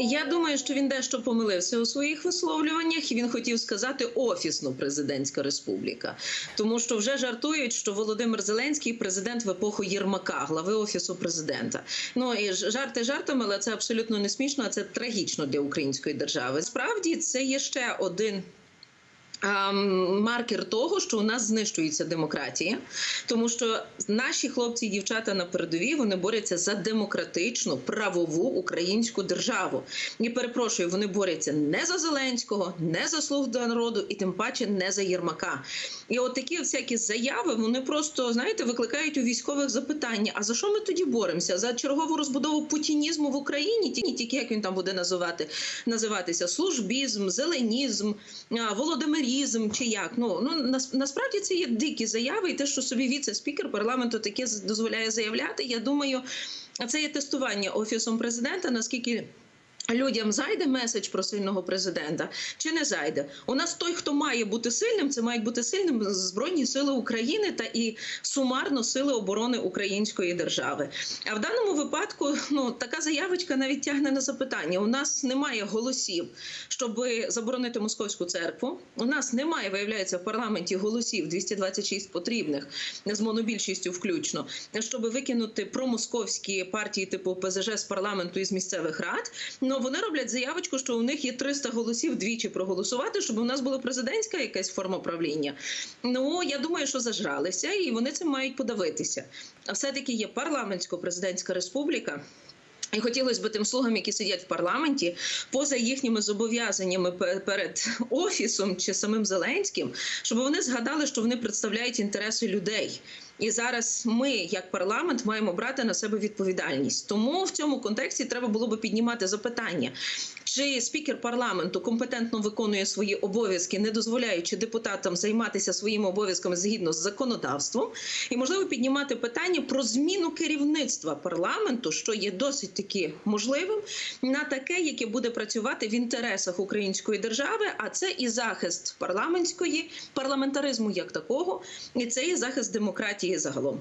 Я думаю, що він дещо помилився у своїх висловлюваннях, і він хотів сказати офісно президентська республіка, тому що вже жартують, що Володимир Зеленський президент в епоху Єрмака, глави офісу президента. Ну і жарти жартами, але це абсолютно не смішно, а це трагічно для української держави. Справді це є ще один. Ем, Маркер того, що у нас знищується демократія, тому що наші хлопці і дівчата на передовій вони борються за демократичну правову українську державу. І перепрошую, вони борються не за Зеленського, не за слуг народу, і тим паче не за Єрмака. І от такі всякі заяви вони просто знаєте викликають у військових запитання: а за що ми тоді боремося? За чергову розбудову путінізму в Україні? Ті- Тільки як він там буде називати називатися службізм, зеленізм, а, володимирізм чи як? Ну ну нас, насправді це є дикі заяви, і те, що собі віце-спікер парламенту таке дозволяє заявляти. Я думаю, це є тестування офісом президента. Наскільки людям зайде меседж про сильного президента чи не зайде? У нас той, хто має бути сильним, це мають бути сильним збройні сили України та і сумарно сили оборони української держави. А в даному випадку ну така заявочка навіть тягне на запитання. У нас немає голосів, щоб заборонити московську церкву. У нас немає, виявляється, в парламенті голосів 226 потрібних з монобільшістю включно, щоб викинути промосковські партії типу ПЗЖ з парламенту і з місцевих рад. Ну вони роблять заявочку, що у них є 300 голосів двічі проголосувати, щоб у нас була президентська якась форма правління. Ну я думаю, що зажралися, і вони цим мають подавитися. А все-таки є парламентсько-президентська республіка. І хотілося б тим слугам, які сидять в парламенті, поза їхніми зобов'язаннями пе- перед офісом чи самим Зеленським, щоб вони згадали, що вони представляють інтереси людей. І зараз ми, як парламент, маємо брати на себе відповідальність. Тому в цьому контексті треба було би піднімати запитання, чи спікер парламенту компетентно виконує свої обов'язки, не дозволяючи депутатам займатися своїми обов'язками згідно з законодавством, і можливо піднімати питання про зміну керівництва парламенту, що є досить таки можливим, на таке, яке буде працювати в інтересах української держави. А це і захист парламентської парламентаризму як такого, і це і захист демократії загалом.